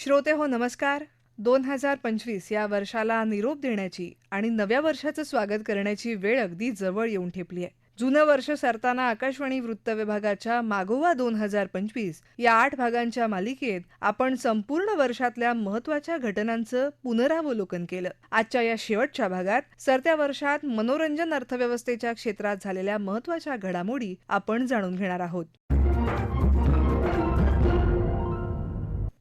श्रोते हो नमस्कार. दोन हजार पंचवीस या वर्षाला निरोप देण्याची आणि नव्या वर्षाचं स्वागत करण्याची वेळ अगदी जवळ येऊन ठेपली आहे जुनं वर्ष सरताना आकाशवाणी वृत्त विभागाच्या मागोवा दोन हजार पंचवीस या आठ भागांच्या मालिकेत आपण संपूर्ण वर्षातल्या महत्त्वाच्या घटनांचं पुनरावलोकन केलं. आजच्या या शेवटच्या भागात सरत्या वर्षात मनोरंजन अर्थव्यवस्थेच्या क्षेत्रात झालेल्या महत्त्वाच्या घडामोडी आपण जाणून घेणार आहोत.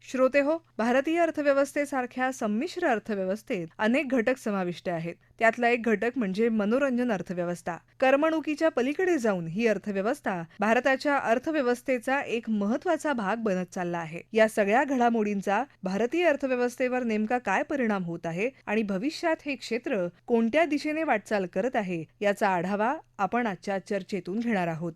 श्रोते हो भारतीय अर्थव्यवस्थेसारख्या संमिश्र अर्थव्यवस्थेत अनेक घटक समाविष्ट आहेत. त्यातला एक घटक म्हणजे मनोरंजन अर्थव्यवस्था. करमणुकीच्या पलीकडे जाऊन ही अर्थव्यवस्था भारताच्या अर्थव्यवस्थेचा एक महत्त्वाचा भाग बनत चालला आहे. या सगळ्या घडामोडींचा भारतीय अर्थव्यवस्थेवर नेमका काय परिणाम होत आहे आणि भविष्यात हे क्षेत्र कोणत्या दिशेने वाटचाल करत आहे याचा आढावा आपण आजच्या चर्चेतून घेणार आहोत.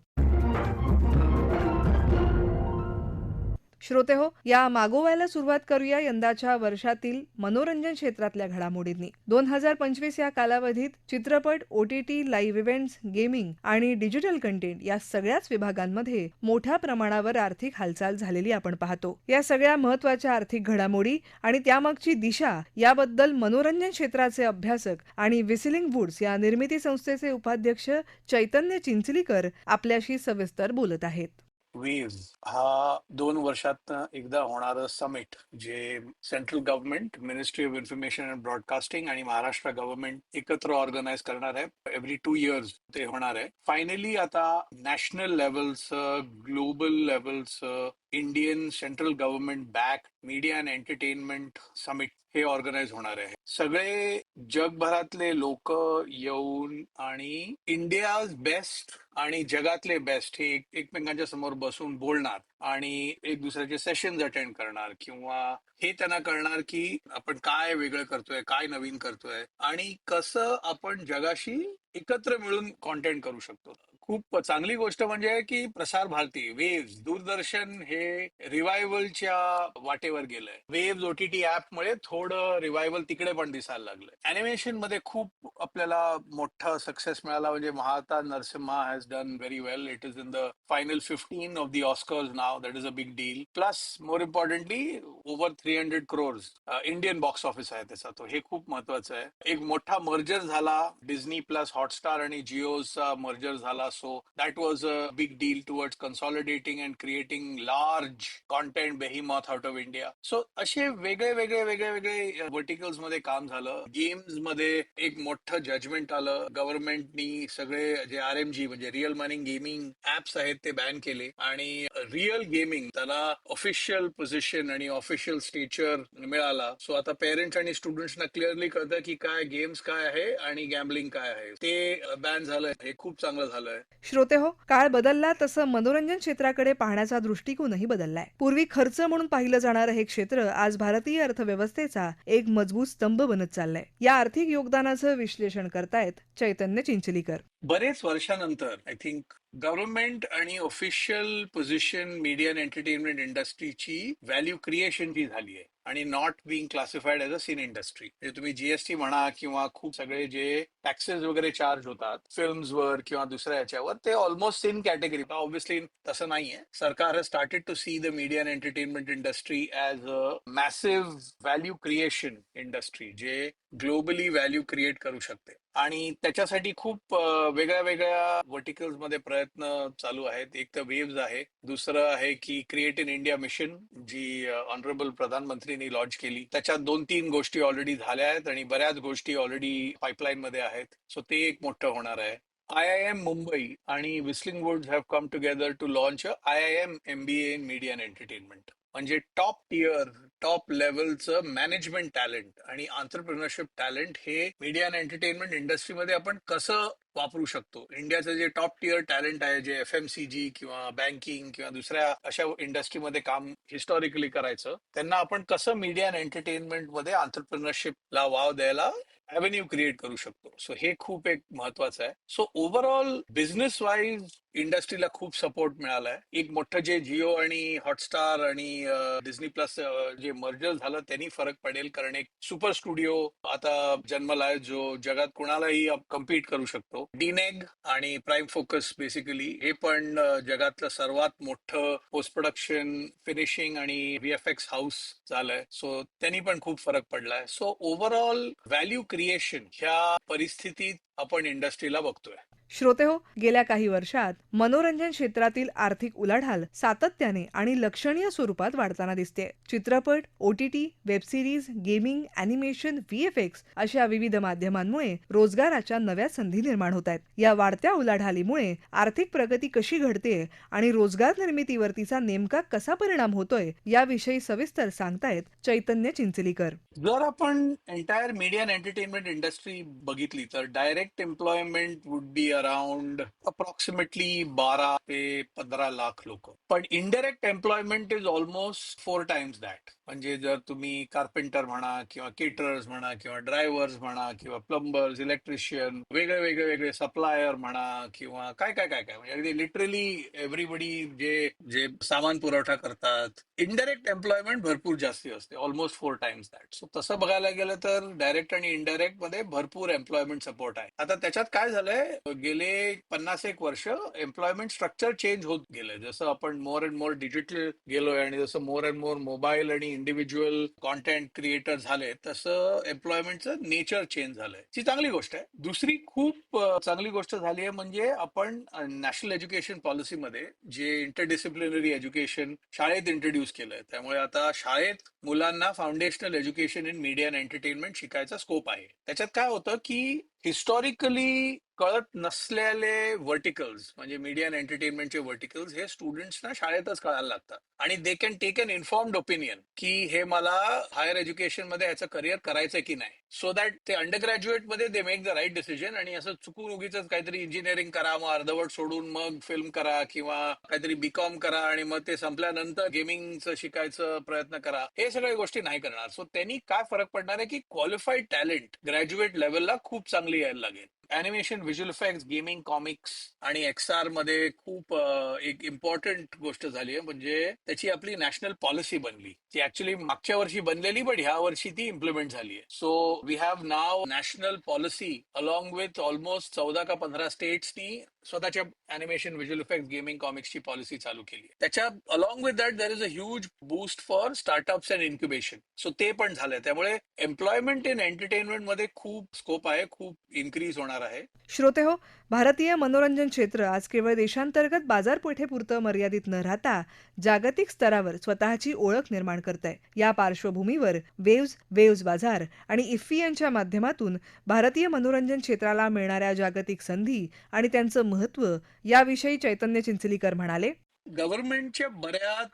श्रोते हो या मागोवायला सुरुवात करूया यंदाच्या वर्षातील मनोरंजन क्षेत्रातल्या घडामोडींनी. दोन हजार पंचवीस या कालावधीत चित्रपट ओटीटी लाईव्ह इव्हेंट्स गेमिंग आणि डिजिटल कंटेंट या सगळ्याच विभागांमध्ये मोठ्या प्रमाणावर आर्थिक हालचाल झालेली आपण पाहतो. या सगळ्या महत्त्वाच्या आर्थिक घडामोडी आणि त्यामागची दिशा याबद्दल मनोरंजन क्षेत्राचे अभ्यासक आणि विसिलिंग वुड्स या निर्मिती संस्थेचे उपाध्यक्ष चैतन्य चिंचलीकर आपल्याशी सविस्तर बोलत आहेत. वेव्ह हा दोन वर्षात एकदा होणारं समिट जे central government ministry of information and broadcasting आणि महाराष्ट्र गव्हर्नमेंट एकत्र ऑर्गनाईज करणार आहे. एव्हरी टू इयर्स ते होणार आहे. फायनली आता नॅशनल लेवलचं global लेवलचं Indian central government back media and entertainment summit हे ऑर्गनाईज होणार आहे. सगळे जगभरातले लोक येऊन आणि इंडिया बेस्ट आणि जगातले बेस्ट हे एकमेकांच्या समोर बसून बोलणार आणि एक दुसऱ्याचे सेशन्स अटेंड करणार किंवा हे त्यांना कळणार की आपण काय वेगळं करतोय काय नवीन करतोय आणि कसं आपण जगाशी एकत्र मिळून कॉन्टेंट करू शकतो. खूप चांगली गोष्ट म्हणजे की प्रसार भारती वेव्ह दूरदर्शन हे रिवायवलच्या वाटेवर गेलंय. वेव्ह ओटीटी ऍप मुळे थोडं रिवायवल तिकडे पण दिसायला लागलं अॅनिमेशनमध्ये खूप आपल्याला मोठा सक्सेस मिळाला म्हणजे Mahavatar Narsimha has done very well it is in the final fifteen of the Oscars now that is a big deal plus more importantly over three hundred crores Indian box office आहे त्याचा तो. हे खूप महत्वाचं आहे. एक मोठा merger झाला. डिझनी प्लस हॉटस्टार आणि जिओचा मर्जर झाला. So that was a big deal towards consolidating and creating large content behemoth out of India so असे वेगळे वेगळे वेगळे वेगळे वर्टिकल्समध्ये काम झालं. गेम्समध्ये एक मोठं जजमेंट आलं. गव्हर्नमेंटनी सगळे जे आर एम जी म्हणजे रिअल मनी गेमिंग ऍप्स आहेत ते बॅन केले. आणि रिअल गेमिंग त्याला ऑफिशियल पोझिशन आणि ऑफिशियल स्टेचर मिळाला. सो आता पेरेंट्स आणि स्टुडंट्सना क्लिअरली कळतं की काय गेम्स काय आहे आणि गॅम्बलिंग काय आहे. ते बॅन झालंय. हे खूप चांगलं झालंय. श्रोते हो काळ बदलला तसं मनोरंजन क्षेत्राकडे पाहण्याचा दृष्टिकोनही बदललाय. पूर्वी खर्च म्हणून पाहिलं जाणारं हे क्षेत्र आज भारतीय अर्थव्यवस्थेचा एक मजबूत स्तंभ बनत चाललाय. या आर्थिक योगदानाचं विश्लेषण करतायत चैतन्य चिंचलीकर. बरेच वर्षानंतर आय थिंक गव्हर्नमेंट आणि official position media and entertainment इंडस्ट्रीची value क्रिएशनची झाली आहे आणि not being classified as a sin industry म्हणजे तुम्ही जीएसटी म्हणा किंवा खूप सगळे जे टॅक्सेस वगैरे चार्ज होतात फिल्म्सवर किंवा दुसऱ्या याच्यावर ते ऑलमोस्ट सीन कॅटेगरी ऑब्व्हियसली तसं नाहीये. सरकार has started to see the media and entertainment industry as a massive value creation industry जे ग्लोबली व्हॅल्यू क्रिएट करू शकते. आणि त्याच्यासाठी खूप वेगळ्या वेगळ्या व्हर्टिकल्समध्ये प्रयत्न चालू आहेत. एक तर वेव्ज आहे. दुसरं आहे की क्रिएट इन इंडिया मिशन जी ऑनरेबल प्रधानमंत्रीनी लॉन्च केली. त्याच्यात दोन तीन गोष्टी ऑलरेडी झाल्या आहेत आणि बऱ्याच गोष्टी ऑलरेडी पाईपलाईन मध्ये आहेत. सो ते एक मोठं होणार आहे. आय आय एम मुंबई आणि Whistling Woods have come together to launch I I M MBA in media and entertainment म्हणजे टॉप टिअर टॉप लेवलचं मॅनेजमेंट टॅलेंट आणि आंतरप्रिनरशिप टॅलेंट हे मीडिया अँड एंटरटेनमेंट इंडस्ट्रीमध्ये आपण कसं वापरू शकतो? इंडियाचं जे टॉप टिअर टॅलेंट आहे जे एफ एम सी जी किंवा बँकिंग किंवा दुसऱ्या अशा इंडस्ट्रीमध्ये काम हिस्टॉरिकली करायचं त्यांना आपण कसं मीडिया अँड एंटरटेनमेंटमध्ये आंतरप्रिनरशिपला वाव द्यायला अव्हेन्यू क्रिएट करू शकतो? सो हे खूप एक महत्वाचं आहे. सो ओव्हरऑल बिझनेस वाईज इंडस्ट्रीला खूप सपोर्ट मिळालाय. एक मोठं जे जिओ आणि हॉटस्टार आणि डिझनी प्लस जे मर्जर झालं त्यांनी फरक पडेल. कारण एक सुपर स्टुडिओ आता जन्मला आहे जो जगात कुणालाही कम्पीट करू शकतो. डीनेग आणि प्राईम फोकस बेसिकली हे पण जगातलं सर्वात मोठं पोस्ट प्रोडक्शन फिनिशिंग आणि व्हीएफएक्स हाऊस झालंय. सो त्यांनी पण खूप फरक पडलाय. सो ओव्हरऑल व्हॅल्यू क्रिएशन ह्या परिस्थितीत आपण इंडस्ट्रीला बघतोय. श्रोते हो गेल्या काही वर्षात मनोरंजन क्षेत्रातील आर्थिक उलाढाल सातत्याने आणि लक्षणीय स्वरूपात वाढताना दिसते चित्रपट OTT web series gaming animation VFX अशा विविध माध्यमांमुळे रोजगाराच्या नव्या संधी निर्माण होत आहेत या वाढत्या उलाढालीमुळे आर्थिक प्रगती कशी घडते आणि रोजगार निर्मितीवर तिचा नेमका कसा परिणाम होतोय याविषयी सविस्तर सांगतायत चैतन्य चिंचलीकर. जर आपण entire media and entertainment industry बघितली तर direct employment would be around approximately 12 pe 15 lakh local. But indirect employment is almost four times that. म्हणजे जर तुम्ही कार्पेंटर म्हणा किंवा केटरर्स म्हणा किंवा ड्रायव्हर्स म्हणा किंवा प्लंबर्स इलेक्ट्रिशियन वेगळे वेगळे वेगळे सप्लायर म्हणा किंवा काय काय काय काय म्हणजे अगदी लिटरली एव्हरीबडी जे जे सामान पुरवठा करतात इनडायरेक्ट एम्प्लॉयमेंट भरपूर जास्ती असते almost four times that so तसं बघायला गेलं तर डायरेक्ट आणि इनडायरेक्टमध्ये भरपूर एम्प्लॉयमेंट सपोर्ट आहे. आता त्याच्यात काय झालंय गेले पन्नास एक वर्ष एम्प्लॉयमेंट स्ट्रक्चर चेंज होत गेलंय. जसं आपण मोर अँड मोर डिजिटल गेलोय आणि जसं मोर अँड मोर मोबाईल आणि इंडिव्हिज्युअल कॉन्टेंट क्रिएटर झाले तसं एम्प्लॉयमेंटचं नेचर चेंज झालंय. ती चांगली गोष्ट आहे. दुसरी खूप चांगली गोष्ट झाली आहे म्हणजे आपण नॅशनल एज्युकेशन पॉलिसीमध्ये जे इंटरडिसिप्लिनरी एज्युकेशन शाळेत इंट्रोड्यूस केलंय त्यामुळे आता शाळेत मुलांना foundational education in media and entertainment शिकायचा स्कोप आहे. त्याच्यात काय होतं की हिस्टॉरिकली कळत नसलेले व्हर्टिकल्स म्हणजे मीडिया अँड एंटरटेनमेंटचे व्हर्टिकल्स हे स्टुडंट्सना शाळेतच कळायला लागतात. आणि they can take an informed opinion की हे मला हायर एज्युकेशनमध्ये याचं करिअर करायचं की नाही. सो दॅट ते under ग्रॅज्युएटमध्ये they make the right decision आणि असं चुकून उगीच काहीतरी इंजिनिअरिंग करा मग अर्धवट सोडून मग फिल्म करा किंवा काहीतरी बीकॉम करा आणि मग ते संपल्यानंतर गेमिंगचं शिकायचं प्रयत्न करा. हे सगळ्या गोष्टी नाही करणार. सो त्यांनी काय फरक पडणार आहे की क्वालिफाईड टॅलेंट ग्रॅज्युएट लेवलला खूप चांगली यायला लागेल. Animation visual effects gaming comics आणि एक्सआरमध्ये खूप एक इम्पॉर्टंट गोष्ट झाली आहे. म्हणजे त्याची आपली नॅशनल पॉलिसी बनली. ती ऍक्च्युली मागच्या वर्षी बनलेली बट ह्या वर्षी ती इम्प्लिमेंट झाली आहे. So we have now national policy along with almost चौदा का पंधरा स्टेट्सनी स्वतःच्या अॅनिमेशन व्हिज्युअल इफेक्ट गेमिंग कॉमिक्सची पॉलिसी चालू केली. त्याच्या along with that there is a huge boost for startups and incubation so ते पण झालंय. त्यामुळे एम्प्लॉयमेंट इन एंटरटेनमेंटमध्ये खूप स्कोप आहे खूप इन्क्रीज होणार आहे. श्रोते हो भारतीय मनोरंजन क्षेत्र आज केवळ देशांतर्गत बाजारपेठेपुरतं मर्यादित न राहता जागतिक स्तरावर स्वतःची ओळख निर्माण करत आहे या पार्श्वभूमीवर वेव्ज वेव्ज बाजार आणि इफ्फी यांच्या माध्यमातून भारतीय मनोरंजन क्षेत्राला मिळणाऱ्या जागतिक संधी आणि त्यांचं महत्त्व याविषयी चैतन्य चिंचलीकर म्हणाले. गव्हर्नमेंटच्या बऱ्याच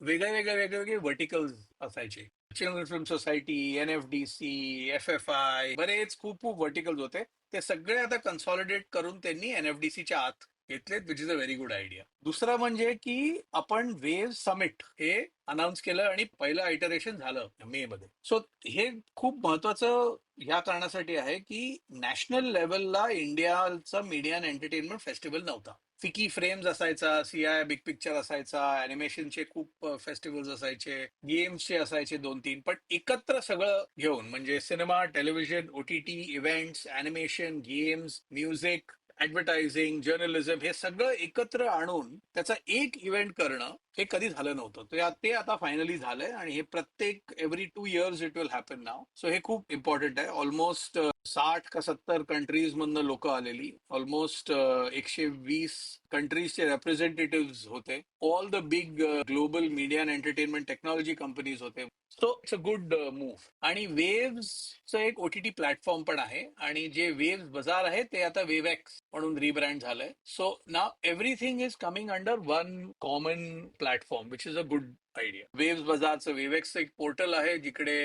वेगळ्या वेगळ्या वेगवेगळे व्हर्टिकल्स असायचे. Children film society N F D C F F I बरेच खूप खूप व्हर्टिकल्स होते. ते सगळे आता कन्सॉलिडेट करून त्यांनी एन एफ डी सीच्या आत घेतलेत which is a very good idea दुसरा म्हणजे की आपण वेव्ह समिट हे अनाऊन्स केलं आणि पहिलं आयटरेशन झालं मे मध्ये. सो हे खूप महत्वाचं ह्या कारणासाठी आहे की नॅशनल लेवलला इंडियाचा मीडिया अँड एंटरटेनमेंट फेस्टिवल नव्हता. फिकी फ्रेम्स असायचा सीआय बिग पिक्चर असायचा अॅनिमेशनचे खूप फेस्टिवल्स असायचे गेम्सचे असायचे दोन तीन. पण एकत्र सगळं घेऊन म्हणजे cinema television OTT events animation games music advertising journalism हे सगळं एकत्र आणून त्याचा एक इव्हेंट करणं हे कधी झालं नव्हतं. ते ते आता फायनली झालंय आणि हे प्रत्येक every two years it will happen now so हे खूप इम्पॉर्टंट आहे. ऑलमोस्ट साठ का सत्तर कंट्रीज मधनं लोक आलेली. ऑलमोस्ट एकशे वीस कंट्रीजचे रेप्रेझेंटेटिव्ह होते. All the big global media and entertainment technology companies होते. So it's a good move आणि वेव्हचं एक ओटीटी प्लॅटफॉर्म पण आहे. आणि जे वेव्ह बाजार आहे ते आता वेवॅक्स म्हणून रिब्रँड झालंय. So now everything is coming under one common platform which is a good idea Waves बजारचं वेवेक्सचं एक पोर्टल आहे जिकडे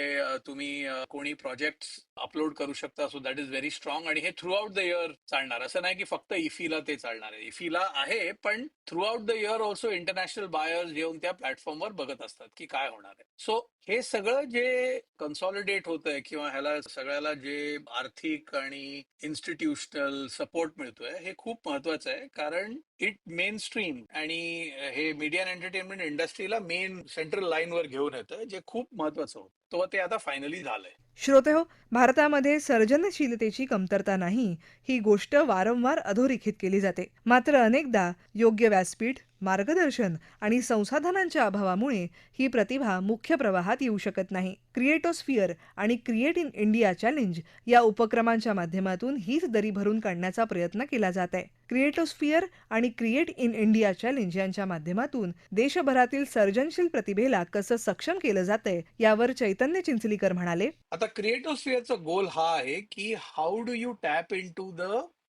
तुम्ही कोणी प्रोजेक्ट अपलोड करू शकता. So that is very strong आणि हे थ्रू आउट द इयर चालणार. असं नाही की फक्त इफीला ते चालणार आहे. इफीला आहे पण throughout the year also international buyers येऊन त्या प्लॅटफॉर्मवर बघत असतात की काय होणार आहे. सो हे सगळं जे कन्सॉलिडेट होतंय किंवा ह्याला सगळ्याला जे आर्थिक आणि इन्स्टिट्यूशनल सपोर्ट मिळतोय हे खूप महत्वाचं आहे. कारण इट मेन स्ट्रीम आणि हे मीडिया अँड एंटरटेनमेंट इंडस्ट्रीला मेन सेंट्रल लाईनवर घेऊन येतं जे खूप महत्वाचं होतं. तो ते आता फायनली झालंय. श्रोते हो भारतामध्ये सर्जनशीलतेची कमतरता नाही ही गोष्ट वारंवार अधोरेखित केली जाते. मात्र अनेकदा योग्य व्यासपीठ मार्गदर्शन आणि संसाधनांच्या अभावामुळे ही प्रतिभा मुख्य प्रवाहात येऊ शकत नाही. क्रिएटोस्फिअर आणि क्रिएट इन इंडिया चॅलेंज या उपक्रमांच्या माध्यमातून हीच दरी भरून काढण्याचा प्रयत्न केला जात आहे. क्रिएटोस्फिअर आणि क्रिएट इन इंडिया चॅलेंज यांच्या माध्यमातून देशभरातील सर्जनशील प्रतिभेला कसं सक्षम केलं जातंय यावर चैतन्य चिंचलीकर म्हणाले आता क्रिएटिव्ह गोल हा आहे की how do you tap into the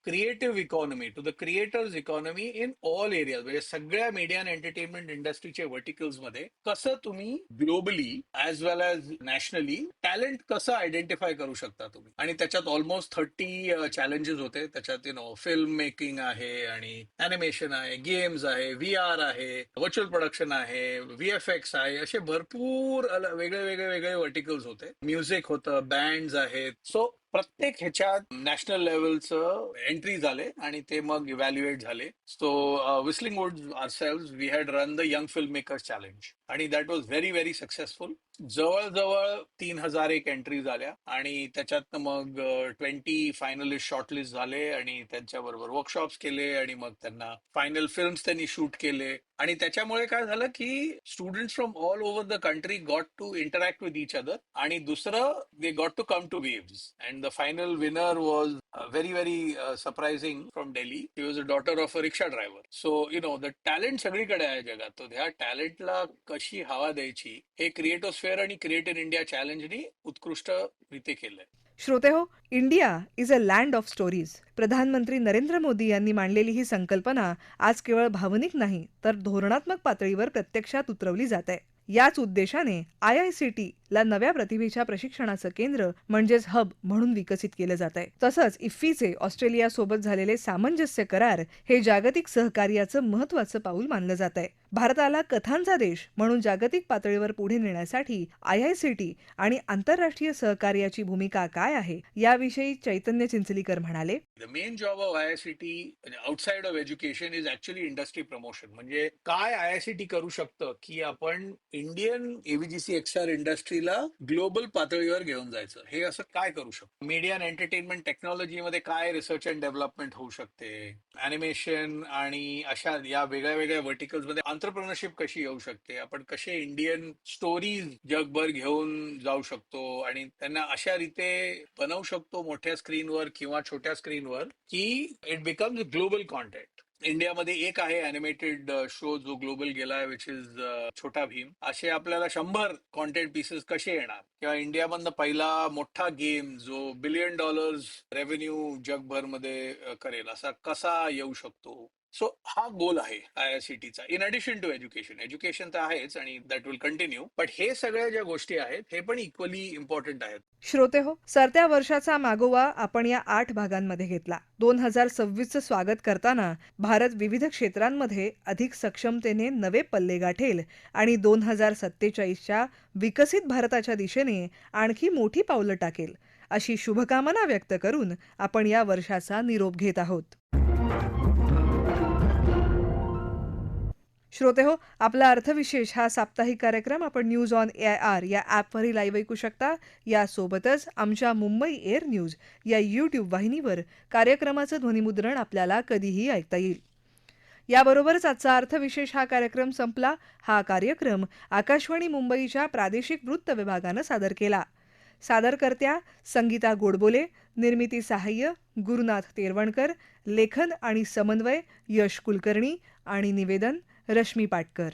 creative economy to the creators economy in all area म्हणजे सगळ्या मीडिया अँड एंटरटेनमेंट इंडस्ट्रीचे व्हर्टिकल्समध्ये कसं तुम्ही globally as well as nationally talent कसं आयडेंटिफाय करू शकता तुम्ही? आणि त्याच्यात ऑलमोस्ट थर्टी चॅलेंजेस होते. त्याच्यात यु नो फिल्म मेकिंग आहे आणि अॅनिमेशन आहे गेम्स आहे व्ही आर आहे व्हर्च्युअल प्रोडक्शन आहे व्ही एफ एक्स आहे असे भरपूर वेगळे वेगळे वेगळे व्हर्टिकल्स होते. म्युझिक होतं बँड आहेत. सो प्रत्येक ह्याच्यात नॅशनल लेवलचं एंट्री झाले आणि ते मग इव्हॅल्युएट झाले. So Whistling Woods ourselves we had run the young film makers challenge आणि that was very very successful जवळजवळ तीन हजार एक एंट्री झाल्या आणि त्याच्यात मग ट्वेंटी फायनलिस्ट शॉर्टलिस्ट झाले आणि त्यांच्याबरोबर वर्कशॉप्स केले आणि मग त्यांना फायनल फिल्म्स त्यांनी शूट केले. आणि त्याच्यामुळे काय झालं की students from all over the country got to interact with each other आणि दुसरं they got to come to Waves and the final winner was very very surprising from Delhi he was a daughter of a rickshaw driver so you know the talent सगळीकडे आहे जगात. तर ह्या टॅलेंटला कशी हवा द्यायची हे फेअर आणि क्रिएट इन इंडिया चॅलेंजनी उत्कृष्ट रीते केलंय. श्रोते हो India is a land of stories प्रधानमंत्री नरेंद्र मोदी यांनी मांडलेली ही संकल्पना आज केवळ भावनिक नाही तर धोरणात्मक पातळीवर प्रत्यक्षात उतरवली जात आहे. याच उद्देशाने आय आय सी टी ला नव्या प्रतिभेच्या प्रशिक्षणाचं केंद्र म्हणजेच हब म्हणून विकसित केलं जात आहे. तसंच इफ्फीचे ऑस्ट्रेलिया सोबत झालेले सामंजस्य करार हे जागतिक सहकार्याचं महत्वाचं पाऊल मानलं जात आहे. भारताला कथांचा देश म्हणून जागतिक पातळीवर पुढे नेण्यासाठी आय आय सी टी आणि आंतरराष्ट्रीय सहकार्याची भूमिका काय आहे याविषयी चैतन्य चिंचलीकर म्हणाले. The main job of I I C T outside of education is actually industry promotion म्हणजे काय आय आय सी टी करू शकतं की आपण इंडियन एव्हीजीसी एक्सआर पॉलिसीला ग्लोबल पातळीवर घेऊन जायचं. हे असं काय करू शकतो? मीडिया अँड एंटरटेनमेंट टेक्नॉलॉजीमध्ये काय रिसर्च अँड डेव्हलपमेंट होऊ शकते? अॅनिमेशन आणि अशा या वेगळ्या वेगळ्या वर्टिकल्समध्ये आंतरप्रनरशिप कशी येऊ शकते? आपण कसे इंडियन स्टोरीज जगभर घेऊन जाऊ शकतो? आणि त्यांना अशा रीते बनवू शकतो मोठ्या स्क्रीनवर किंवा छोट्या स्क्रीनवर की इट बिकम्स ग्लोबल कॉन्टेंट इंडियामध्ये एक आहे अॅनिमेटेड शो जो ग्लोबल गेलाय विच इज छोटा भीम. असे आपल्याला शंभर कॉन्टेंट पीसेस कसे येणार? किंवा इंडियामधनं पहिला मोठा गेम जो बिलियन डॉलर्स रेव्हेन्यू जगभरमध्ये करेल असा कसा येऊ शकतो? सो हा गोल आहे आय आय सी टीचा in addition to education education तर आहेच आणि दॅट विल कंटिन्यू बट हे सगळ्या ज्या गोष्टी आहेत हे पण इक्वली इम्पॉर्टंट आहेत. श्रोते हो सरत्या वर्षाचा मागोवा आपण या आठ भागांमध्ये घेतला. दोन हजार सव्वीसचं स्वागत करताना भारत विविध क्षेत्रांमध्ये अधिक सक्षमतेने नवे पल्ले गाठेल आणि दोन हजार सत्तेचाळीसच्या विकसित भारताच्या दिशेने आणखी मोठी पावलं टाकेल. अशी शुभकामना व्यक्त करून आपण या वर्षाचा निरोप घेत आहोत. श्रोते हो आपला अर्थविशेष हा साप्ताहिक कार्यक्रम आपण news on A I R या ॲपवरही लाईव्ह ऐकू शकता. यासोबतच आमच्या मुंबई एअर न्यूज या यूट्यूब वाहिनीवर कार्यक्रमाचं ध्वनिमुद्रण आपल्याला कधीही ऐकता येईल. याबरोबरच आजचा अर्थविशेष हा कार्यक्रम संपला. हा कार्यक्रम आकाशवाणी मुंबईच्या प्रादेशिक वृत्त विभागानं सादर केला. सादरकर्त्या संगीता गोडबोले निर्मिती सहाय्य गुरुनाथ तेरवणकर लेखन आणि समन्वय यश कुलकर्णी आणि निवेदन रश्मी पाटकर.